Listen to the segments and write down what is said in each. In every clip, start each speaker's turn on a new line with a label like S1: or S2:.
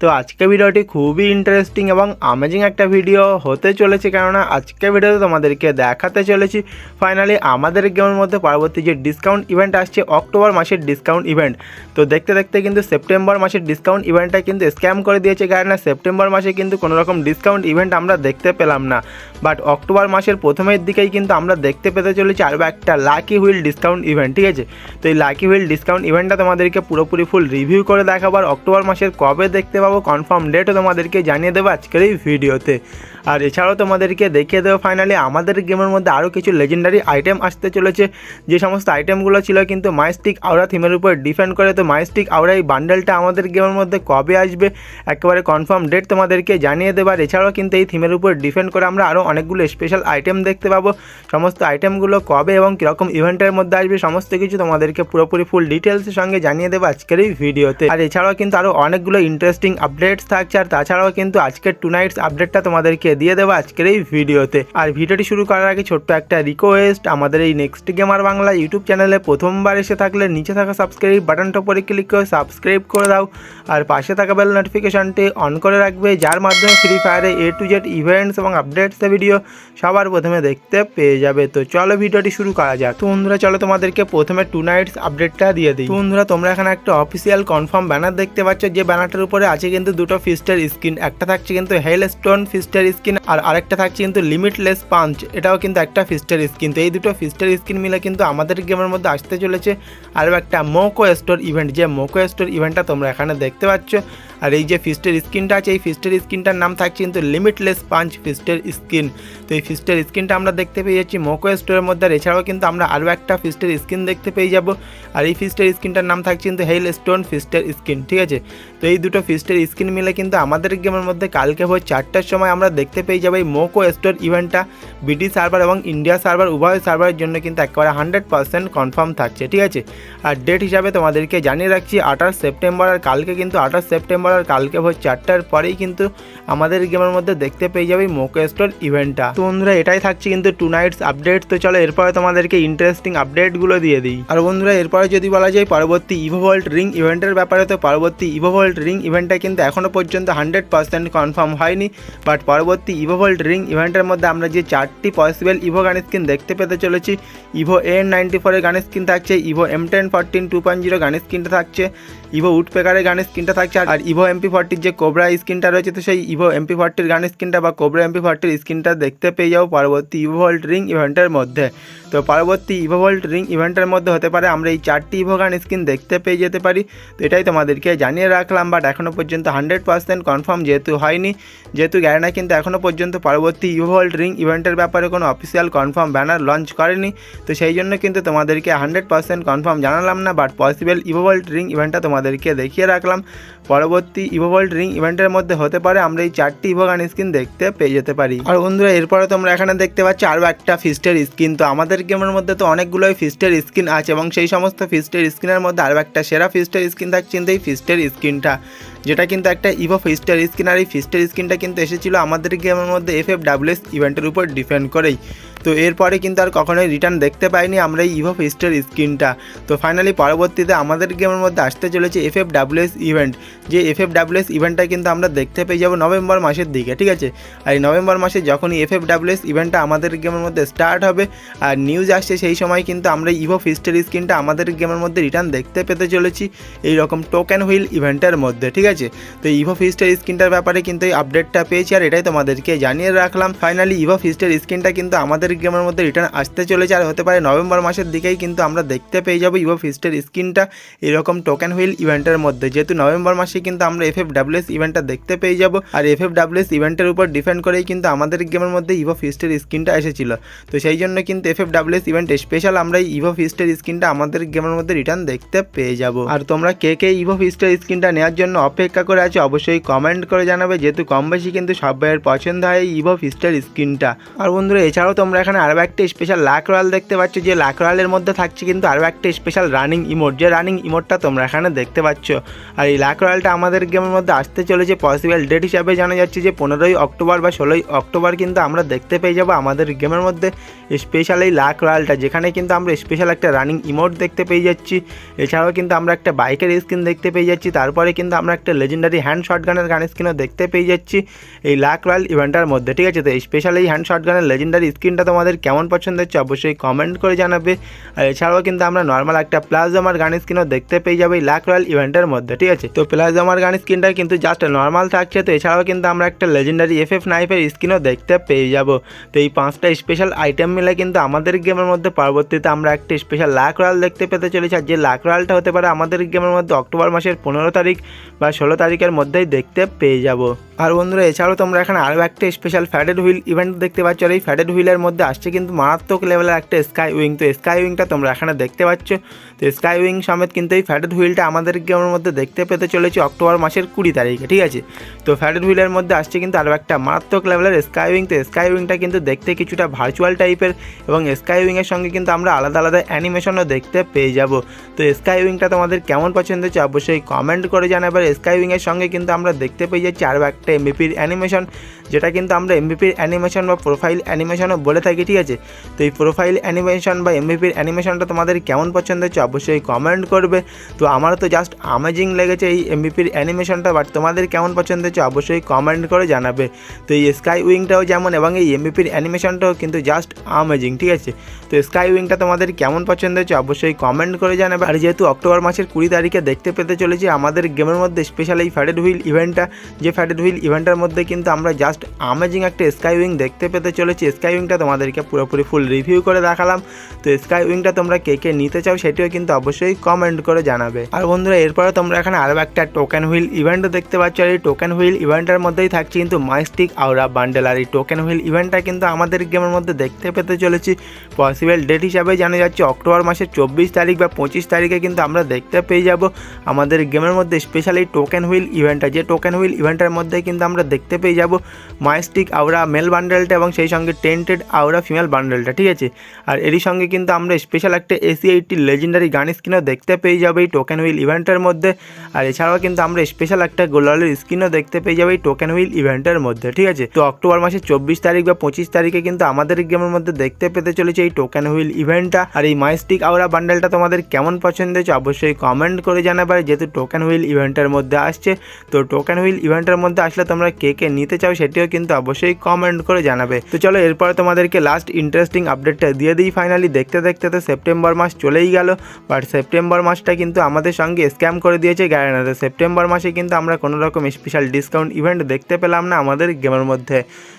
S1: তো আজকে ভিডিওটি খুবই ইন্টারেস্টিং এবং অ্যামেজিং একটা ভিডিও হতে চলেছে। কেননা আজকে ভিডিওতে তোমাদেরকে দেখাতে চলেছি। ফাইনালি আমাদের গেমের মধ্যে পরবর্তী যে ডিসকাউন্ট ইভেন্ট আসছে অক্টোবর মাসের ডিসকাউন্ট ইভেন্ট তো দেখতে দেখতে কিন্তু সেপ্টেম্বর মাসের ডিসকাউন্ট ইভেন্টটা কিন্তু স্ক্যাম করে দিয়েছে। কেননা সেপ্টেম্বর মাসে কিন্তু কোনো রকম ডিসকাউন্ট ইভেন্ট আমরা দেখতে পেলাম না। বাট অক্টোবর মাসের প্রথমের দিকেই কিন্তু আমরা দেখতে পেতে চলেছি আরও একটা লাকি হুইল ডিসকাউন্ট ইভেন্ট ঠিক আছে? তো এই লাকি হুইল ডিসকাউন্ট ইভেন্টটা তোমাদেরকে পুরোপুরি ফুল রিভিউ করে দেখাবার অক্টোবর মাসের কবে দেখতে পাবো কনফার্ম ডেটও তোমাদেরকে জানিয়ে দেবো আজকের এই ভিডিওতে আর এছাড়াও তোমাদেরকে দেখিয়ে দেবো ফাইনালি আমাদের গেমের মধ্যে আরও কিছু লেজেন্ডারি আইটেম আসতে চলেছে। যে সমস্ত আইটেমগুলো ছিল কিন্তু মাইস্টিক আওড়া থিমের উপর ডিপেন্ড করে। তো মাইস্টিক আওড়া এই বান্ডেলটা আমাদের গেমের মধ্যে কবে আসবে? একেবারে কনফার্ম ডেট তোমাদেরকে জানিয়ে দেবার। এছাড়াও কিন্তু এই থিমের উপর ডিপেন্ড করে আমরা আরও অনেকগুলো স্পেশাল আইটেম দেখতে পাবো। সমস্ত আইটেমগুলো কবে এবং কীরকম ইভেন্টের মধ্যে আসবে সমস্ত কিছু তোমাদেরকে পুরোপুরি ফুল ডিটেলসের সঙ্গে জানিয়ে দেবো আজকের এই ভিডিওতে। আর এছাড়াও কিন্তু আরও অনেকগুলো ইন্টারেস্টিং আপডেটস থাকছে। আর তাছাড়াও কিন্তু আজকের টু নাইটস আপডেটটা তোমাদেরকে দিয়ে দেবো আজকের এই ভিডিওতে। আর ভিডিওটি শুরু করার আগে ছোট্ট একটা রিকোয়েস্ট আমাদের এই নেক্সট গেমার বাংলা ইউটিউব চ্যানেলে প্রথমবার এসে থাকলে নিচে থাকা সাবস্ক্রাইব বাটনটা উপরে ক্লিক করে সাবস্ক্রাইব করে দাও। আর পাশে থাকা বেল নোটিফিকেশনটি অন করে রাখবে, যার মাধ্যমে ফ্রি ফায়ারে এ টু জেড ইভেন্টস এবং আপডেটস ভিডিও সবার প্রথমে দেখতে পেয়ে যাবে। তো চলো ভিডিওটি শুরু করা যাক। তো বন্ধুরা, চলো তোমাদেরকে প্রথমে টু নাইটস আপডেটটা দিয়ে দিই। বন্ধুরা, তোমরা এখানে একটা অফিসিয়াল কনফার্ম ব্যানার দেখতে পাচ্ছ, যে ব্যানারটার উপরে আছে কিন্তু দুটো ফিস্টের স্কিন একটা থাকছে কিন্তু হেল স্টোন ফিস্টের স্কিন আর আরেকটা থাকছে কিন্তু লিমিটলেস পাঞ্চ এটাও কিন্তু একটা ফিস্টার স্কিন তো এই দুটো ফিস্টার স্কিন মিলে কিন্তু আমাদের গেমের মধ্যে আসতে চলেছে আরও একটা মোকো স্টোর ইভেন্ট যে মোকো স্টোর ইভেন্টটা তোমরা এখানে দেখতে পাচ্ছ আর এই যে ফিস্টের স্কিনটা আছে, এই ফিস্টের স্কিনটার নাম থাকছে কিন্তু লিমিটলেস পাঞ্চ ফিস্টের স্কিন তো এই ফিস্টের স্কিনটা আমরা দেখতে পেয়ে যাচ্ছি মোকো স্টোরের মধ্যে। আর এছাড়াও কিন্তু আমরা আরও একটা ফিস্টের স্কিন দেখতে পেয়ে যাব। আর এই ফিস্টের স্কিনটার নাম থাকছে কিন্তু হেল স্টোন ফিস্টের স্কিন ঠিক আছে? তো এই দুটো ফিস্টের স্কিন মিলে কিন্তু আমাদের গেমের মধ্যে কালকে ভোর চারটার সময় আমরা দেখতে পেয়ে যাব এই মোকো স্টোর ইভেন্টটা বিডি সার্ভার এবং ইন্ডিয়া সার্ভার উভয় সার্ভারের জন্য কিন্তু একেবারে হান্ড্রেড পার্সেন্ট কনফার্ম থাকছে, ঠিক আছে? আর ডেট হিসাবে তোমাদেরকে জানিয়ে রাখছি, আঠাশ সেপ্টেম্বর, আর কালকে কিন্তু আঠাশ সেপ্টেম্বর আর কালকে ভোর চারটার পরেই কিন্তু আমাদের গেমের মধ্যে দেখতে পেয়ে যাবে এই মোকো স্টোর ইভেন্টটা তো বন্ধুরা, এটাই থাকছে কিন্তু টু নাইটস আপডেট তো চলো, এরপরে তোমাদেরকে ইন্টারেস্টিং আপডেটগুলো দিয়ে দিই। আর বন্ধুরা, এরপরে যদি বলা যায় পরবর্তী ইভোভল্ট রিং ইভেন্টের ব্যাপারে, তো পরবর্তী ইভোভল্ট রিং ইভেন্টটা কিন্তু এখনও পর্যন্ত হান্ড্রেড পার্সেন্ট কনফার্ম হয়নি। বাট পরবর্তী ইভোভল্ট রিং ইভেন্টের মধ্যে আমরা যে চারটি পসিবল ইভো গান স্কিন দেখতে পেতে চলেছি ইভো এন নাইনটি ফোরের গান স্কিন থাকছে Evo M ten fourteen two point zero gun স্কিনটা থাকছে ইভো উডপেকারের গানের স্ক্রিনটা থাকছে, আর ইভো এমপি ফর্টির যে কোবরা স্ক্রিনটা রয়েছে, তো সেই ইভো এমপি ফর্টির গানের স্ক্রিনটা বা কোবরা এমপি ফর্টির স্ক্রিনটা দেখতে পেয়ে যাব পরবর্তী ইভোভল্ট রিং ইভেন্টের মধ্যে। তো পরবর্তী ইভোভল্ট রিং ইভেন্টের মধ্যে হতে পারে, আমরা এই চারটি ইভো গান স্ক্রিন দেখতে পেয়ে যেতে পারি। তো এটাই তোমাদেরকে জানিয়ে রাখলাম বাট এখনও পর্যন্ত হান্ড্রেড পার্সেন্ট কনফার্ম যেহেতু হয়নি, যেহেতু গ্যারেনা কিন্তু এখনও পর্যন্ত পরবর্তী ইভোভল্ট রিং ইভেন্টের ব্যাপারে কোনো অফিসিয়াল কনফার্ম ব্যানার লঞ্চ করেনি। তো সেই জন্য কিন্তু তোমাদেরকে হান্ড্রেড পার্সেন্ট কনফার্ম জানালাম না বাট পসিবল ইভোভল্ট রিং ইভেন্টটা তোমাদেরকে দেখিয়ে রাখলাম। পরবর্তী ইভোভল্ট রিং ইভেন্টের মধ্যে হতে পারে, আমরা এই চারটি ইভো গান স্কিন দেখতে পেয়ে যেতে পারি। আর বন্ধুরা, এরপরে তোমরা এখানে দেখতে পাচ্ছ আরও একটা ফিস্টের স্কিন তো আমাদের গেমের মধ্যে তো অনেকগুলোই ফিস্টের স্কিন আছে এবং সেই সমস্ত ফিস্টের স্কিনের মধ্যে আরও একটা সেরা ফিস্টের স্কিন থাকছে কিন্তু এই ফিস্টের স্কিনটা যেটা কিন্তু একটা ইভো ফিস্টের স্কিন আর এই ফিস্টের স্কিনটা কিন্তু এসেছিল আমাদের গেমের মধ্যে এফ এফ ডাব্লিউএস ইভেন্টের উপর ডিপেন্ড করেই। তো এরপরে কিন্তু আর কখনোই রিটার্ন দেখতে পাইনি আমরা এই ইভো ফিস্টের স্কিনটা তো ফাইনালি পরবর্তীতে আমাদের গেমের মধ্যে আসতে চলেছে এফ এফ ডাব্লিউএস ইভেন্ট যে এফ এফ ডাব্লিউএস ইভেন্টটা কিন্তু আমরা দেখতে পেয়ে যাব নভেম্বর মাসের দিকে, ঠিক আছে? আর এই নভেম্বর মাসে যখনই এফ এফ ডাব্লিউএস ইভেন্টটা আমাদের গেমের মধ্যে স্টার্ট হবে, আর নিউজ আসছে সেই সময় কিন্তু আমরা ইভো ফিস্টের স্ক্রিনটা আমাদের গেমের মধ্যে রিটার্ন দেখতে পেতে চলেছি, এই রকম টোকেন হুইল ইভেন্টের মধ্যে, ঠিক আছে? তো ইভো ফিস্টের স্ক্রিনটার ব্যাপারে কিন্তু এই আপডেটটা পেয়েছি, আর এটাই তোমাদেরকে জানিয়ে রাখলাম। ফাইনালি ইভো ফিস্টের স্ক্রিনটা কিন্তু আমাদের গেমের মধ্যে রিটার্ন আসতে চলেছে, আর হতে পারে নভেম্বর মাসের দিকেই কিন্তু আমরা দেখতে পেয়ে যাব ইভো ফিস্টের স্কিনটা এরকম টোকেন হুইল ইভেন্টের মধ্যে। যেহেতু নভেম্বর মাসে কিন্তু আমরা এফ এফ ডাব্লিউএস ইভেন্টটা দেখতে পেয়ে যাব। আর এফ এফ ডাব্লিউএস ইভেন্টের উপর ডিপেন্ড করেই কিন্তু আমাদের গেমের মধ্যে ইভো ফিস্টের স্কিনটা এসেছিল। তো সেই জন্য কিন্তু F F WS event special আমরা এই ইভো ফিস্টের স্কিনটা আমাদের গেমের মধ্যে রিটার্ন দেখতে পেয়ে যাব। আর তোমরা কে কে ইভো ফিস্টের স্কিনটা নেওয়ার জন্য অপেক্ষা করে আছো, অবশ্যই কমেন্ট করে জানাবে, যেহেতু কম বেশি কিন্তু সব ভাইয়ের পছন্দ হয় এই ইভো ফিস্টের স্কিনটা আর বন্ধুরা, এছাড়াও তোমরা এখানে আরও একটা স্পেশাল লাক রয়্যাল দেখতে পাচ্ছ, যে লাক রয়্যালের মধ্যে থাকছে কিন্তু আরও একটা স্পেশাল রানিং ইমোট যে রানিং ইমোটটা তোমরা এখানে দেখতে পাচ্ছ। আর এই লাক রয়্যালটা আমাদের গেমের মধ্যে আসতে চলেছে। পসিবল ডেট হিসাবে জানা যাচ্ছে যে পনেরোই অক্টোবর বা ষোলোই অক্টোবর কিন্তু আমরা দেখতে পেয়ে যাব আমাদের গেমের মধ্যে স্পেশাল এই লাক রয়্যালটা যেখানে কিন্তু আমরা স্পেশাল একটা রানিং ইমোট দেখতে পেয়ে যাচ্ছি। এছাড়াও কিন্তু আমরা একটা বাইকের স্ক্রিন দেখতে পেয়ে যাচ্ছি, তারপরে কিন্তু আমরা একটা লেজেন্ডারি হ্যান্ড শটগানের গান স্ক্রিনও দেখতে পেয়ে যাচ্ছি এই লাক রয়্যাল ইভেন্টার মধ্যে, ঠিক আছে? তো স্পেশাল এই হ্যান্ড শটগানের লেজেন্ডারি স্ক্রিনটা তোমাদের কেমন পছন্দ হচ্ছে অবশ্যই কমেন্ট করে জানাবে। আর এছাড়াও কিন্তু আমরা নর্মাল একটা প্লাজমার গান স্ক্রিনও দেখতে পেয়ে যাব এই লাক রয়্যাল ইভেন্টের মধ্যে, ঠিক আছে? তো প্লাজমার গান স্ক্রিনটা কিন্তু জাস্ট নর্মাল থাকছে। তো এছাড়াও কিন্তু আমরা একটা লেজেন্ডারি এফ এফ নাইফের স্ক্রিনও দেখতে পেয়ে যাব। তো এই পাঁচটা স্পেশাল আইটেম মিলে কিন্তু আমাদের গেমের মধ্যে পরবর্তীতে আমরা একটা স্পেশাল লাক রয়াল দেখতে পেতে চলেছি। আর যে লাক রয়ালটা হতে পারে আমাদের গেমের মধ্যে অক্টোবর মাসের পনেরো তারিখ বা ষোলো তারিখের মধ্যেই দেখতে পেয়ে যাব। আর বন্ধুরা, এছাড়াও তোমরা এখানে আরও একটা স্পেশাল ফ্যাডেড হুইল ইভেন্ট দেখতে পাচ্ছ। আর এই ফ্যাডেড হুইলের মধ্যে আসছে কিন্তু মারাত্মক লেভেলের একটা স্কাই উইং তো স্কাই উইংটা তোমরা এখানে দেখতে পাচ্ছ। তো স্কাই উইং সমেত কিন্তু এই ফ্যাডেড হুইলটা আমাদের গেমের মধ্যে দেখতে পেতে চলেছে অক্টোবর মাসের কুড়ি তারিখে, ঠিক আছে? তো ফ্যাডেড হুইলের মধ্যে আসছে কিন্তু আরও একটা মারাত্মক লেভেলের স্কাই উইং তো স্কাই উইংটা কিন্তু দেখতে কিছুটা ভার্চুয়াল টাইপের এবং স্কাই উইংয়ের সঙ্গে কিন্তু আমরা আলাদা আলাদা অ্যানিমেশনও দেখতে পেয়ে যাব। তো স্কাই উইংটা তোমাদের কেমন পছন্দ হচ্ছে অবশ্যই কমেন্ট করে জানাবে। আর স্কাই উইংয়ের সঙ্গে কিন্তু আমরা দেখতে পেয়ে যাচ্ছি আরও একটা এমবিপির অ্যানিমেশন যেটা কিন্তু আমরা এমবিপির অ্যানিমেশন বা প্রোফাইল অ্যানিমেশনও বলে থাকি, ঠিক আছে? তো এই প্রোফাইল অ্যানিমেশন বা এমবিপির অ্যানিমেশনটা তোমাদের কেমন পছন্দ হচ্ছে অবশ্যই কমেন্ট করবে। তো আমার তো জাস্ট আমেজিং লেগেছে এই এমবিপির অ্যানিমেশনটা বাট তোমাদের কেমন পছন্দ হচ্ছে অবশ্যই কমেন্ট করে জানাবে। তো এই স্কাই উইংটাও যেমন, এবং এই এমবিপির অ্যানিমেশনটাও কিন্তু জাস্ট আমেজিং ঠিক আছে? তো স্কাই উইংটা তোমাদের কেমন পছন্দ হচ্ছে অবশ্যই কমেন্ট করে জানাবে। আর যেহেতু অক্টোবর মাসের কুড়ি তারিখে দেখতে পেতে চলেছি, আমাদের গেমের মধ্যে স্পেশাল এই ফ্যাডেড হুইল ইভেন্টটা যে ফ্যাডেড হুইল ইভেন্টের মধ্যে কিন্তু আমরা জাস্ট আমেজিং একটা স্কাই উইং দেখতে পেতে চলেছি। স্কাই উইংটা তোমাদেরকে পুরোপুরি ফুল রিভিউ করে দেখালাম। তো স্কাই উইংটা তোমরা কে কে নিতে চাও সেটিও কিন্তু অবশ্যই কমেন্ট করে জানাবে। আর বন্ধুরা, এরপরে তোমরা এখানে আরও একটা টোকেন হুইল ইভেন্ট দেখতে পাচ্ছ। আর এই টোকেন হুইল ইভেন্টের মধ্যেই থাকছে কিন্তু মাইস্টিক আউরা বান্ডেল আর এই টোকেন হুইল ইভেন্টটা কিন্তু আমাদের গেমের মধ্যে দেখতে পেতে চলেছি। পসিবল ডেট হিসাবে জানা যাচ্ছে অক্টোবর মাসের চব্বিশ তারিখ বা পঁচিশ তারিখে কিন্তু আমরা দেখতে পেয়ে যাব। আমাদের গেমের মধ্যে স্পেশাল টোকেন হুইল ইভেন্টটা যে টোকেন হুইল ইভেন্টের মধ্যে কিন্তু আমরা দেখতে পেয়ে যাব মাইস্টিক আউরা মেল বান্ডেলটা এবং সেই সঙ্গে টেন্টেড আউরা ফিমেল বান্ডেলটা ঠিক আছে? আর এরই সঙ্গে কিন্তু আমরা স্পেশাল একটা এসি এইটটি লেজেন্ডারি গান স্ক্রিনও দেখতে পেয়ে যাব এই টোকেন হুইল ইভেন্টের মধ্যে। আর এছাড়াও কিন্তু আমরা স্পেশাল একটা গোলালের স্ক্রিনও দেখতে পেয়ে যাব এই টোকেন হুইল ইভেন্টের মধ্যে, ঠিক আছে? তো অক্টোবর মাসের চব্বিশ তারিখ বা পঁচিশ তারিখে কিন্তু আমাদের গেমের মধ্যে দেখতে পেতে চলেছে এই টোকেন হুইল ইভেন্টটা আর এই মাইস্টিক আউরা বান্ডেলটা তোমাদের কেমন পছন্দ হয়েছে অবশ্যই কমেন্ট করে জানাবে যেহেতু টোকেন হুইল ইভেন্টের মধ্যে আসছে, তো টোকেন হুইল ইভেন্টের মধ্যে আসলে তোমরা কে কে নিতে চাও সেটিও কিন্তু অবশ্যই কমেন্ট করে জানাবে। তো চলো এরপরে তোমাদেরকে লাস্ট ইন্টারেস্টিং আপডেটটা দিয়ে দিই। ফাইনালি দেখতে দেখতে তো সেপ্টেম্বর মাস চলেই গেল বাট সেপ্টেম্বর মাসটা কিন্তু আমাদের সঙ্গে স্ক্যাম করে দিয়েছে গ্যারেনাতে সেপ্টেম্বর মাসে কিন্তু আমরা কোনো রকম স্পেশাল ডিসকাউন্ট ইভেন্ট দেখতে পেলাম না আমাদের গেমের মধ্যে।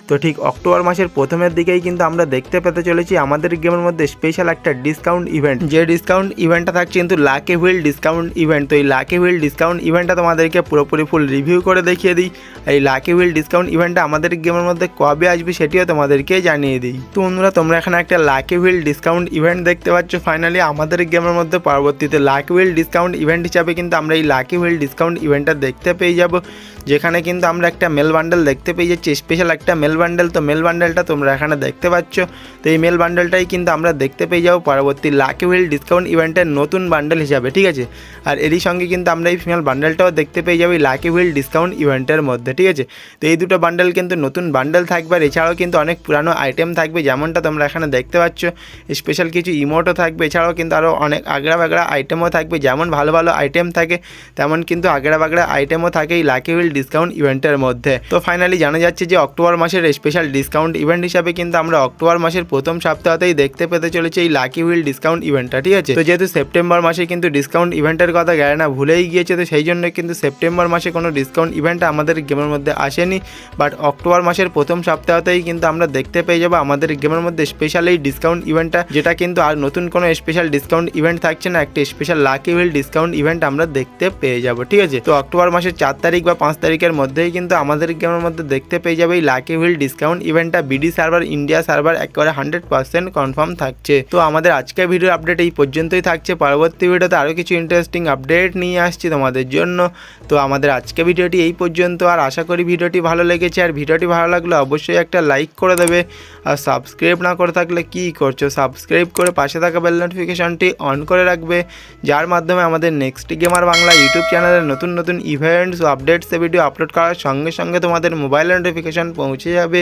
S1: তো ঠিক অক্টোবর মাসের প্রথমের দিকেই কিন্তু আমরা দেখতে পেতে চলেছি আমাদের গেমের মধ্যে স্পেশাল একটা ডিসকাউন্ট ইভেন্ট যে ডিসকাউন্ট ইভেন্টটা থাকছে কিন্তু লাকি হুইল ডিসকাউন্ট ইভেন্ট তো এই লাকি হুইল ডিসকাউন্ট ইভেন্টটা তোমাদেরকে পুরোপুরি ফুল রিভিউ করে দেখিয়ে দিই। এই লাকি হুইল ডিসকাউন্ট ইভেন্টটা আমাদের গেমের মধ্যে কবে আসবে সেটিও তোমাদেরকে জানিয়ে দিই। তো বন্ধুরা, তোমরা এখানে একটা লাকি হুইল ডিসকাউন্ট ইভেন্ট দেখতে পাচ্ছ। ফাইনালি আমাদের গেমের মধ্যে পরবর্তীতে লাকি হুইল ডিসকাউন্ট ইভেন্ট হিসাবে কিন্তু আমরা এই লাকি হুইল ডিসকাউন্ট ইভেন্টটা দেখতে পেয়ে যাব। যেখানে কিন্তু আমরা একটা মেল বান্ডেল দেখতে পেয়ে যাচ্ছি স্পেশাল একটা মেল বান্ডেল তো মেল বান্ডেলটা তোমরা এখানে দেখতে পাচ্ছ। তো এই মেল বান্ডেলটাই কিন্তু আমরা দেখতে পেয়ে যাব পরবর্তী লাকি হুইল ডিসকাউন্ট ইভেন্টের নতুন বান্ডেল হিসাবে, ঠিক আছে? আর এরই সঙ্গে কিন্তু আমরা এই ফিমেল বান্ডেলটাও দেখতে পেয়ে যাব এই লাকি হুইল ডিসকাউন্ট ইভেন্টের মধ্যে। ঠিক আছে? তো এই দুটো বান্ডেল কিন্তু নতুন বান্ডেল থাকবে আর এছাড়াও কিন্তু অনেক পুরানো আইটেম থাকবে। যেমনটা তোমরা এখানে দেখতে পাচ্ছ স্পেশাল কিছু ইমোটও থাকবে। এছাড়াও কিন্তু আরও অনেক আগড়া বাগড়া আইটেমও থাকবে। যেমন ভালো ভালো আইটেম থাকে, তেমন কিন্তু আগড়া বাগড়া আইটেমও থাকে এই লাকি হুইল ডিসকাউন্ট ইভেন্টের মধ্যে। তো ফাইনালি জানা যাচ্ছে যে অক্টোবর মাসের স্পেশাল ডিসকাউন্ট ইভেন্ট হিসাবে কিন্তু আমরা অক্টোবর মাসের প্রথম সপ্তাহতেই দেখতে পেতে চলেছে এই লাকি হুইল ডিসকাউন্ট ইভেন্টটা ঠিক আছে? তো যেহেতু সেপ্টেম্বর মাসে কিন্তু ডিসকাউন্ট ইভেন্টের কথা গ্যারেনা ভুলেই গিয়েছে। তো সেই জন্য কিন্তু সেপ্টেম্বর মাসে কোনো ডিসকাউন্ট ইভেন্ট আমাদের গেমের মধ্যে আসেনি বাট অক্টোবর মাসের প্রথম সপ্তাহতেই কিন্তু আমরা দেখতে পেয়ে যাব আমাদের গেমের মধ্যে স্পেশাল এই ডিসকাউন্ট ইভেন্টটা যেটা কিন্তু আর নতুন কোনো স্পেশাল ডিসকাউন্ট ইভেন্ট থাকছে না, একটা special lucky wheel discount event আমরা দেখতে পেয়ে যাব, ঠিক আছে? তো অক্টোবর মাসের চার তারিখ বা পাঁচ তারিখের মধ্যেই কিন্তু আমাদের গেমের মধ্যে দেখতে পেয়ে যাবে এই লাকি হুইল ডিসকাউন্ট ইভেন্টটা বিডি সার্ভার ইন্ডিয়া সার্ভার একেবারে হান্ড্রেড পার্সেন্ট কনফার্ম থাকছে। তো আমাদের আজকের ভিডিও আপডেট এই পর্যন্তই থাকছে, পরবর্তী ভিডিওতে আরও কিছু ইন্টারেস্টিং আপডেট নিয়ে আসছি তোমাদের জন্য। তো আমাদের আজকে ভিডিওটি এই পর্যন্ত, আর আশা করি ভিডিওটি ভালো লেগেছে, আর ভিডিওটি ভালো লাগলে অবশ্যই একটা লাইক করে দেবে। আর সাবস্ক্রাইব না করে থাকলে কি করছ? সাবস্ক্রাইব করে পাশে থাকা বেল নোটিফিকেশনটি অন করে রাখবে, যার মাধ্যমে আমাদের নেক্সট গেমার বাংলা ইউটিউব চ্যানেলে নতুন নতুন ইভেন্টস ও আপডেটস ভিডিও আপলোড করার সঙ্গে সঙ্গে তোমাদের মোবাইল নোটিফিকেশন পৌঁছে যাবে।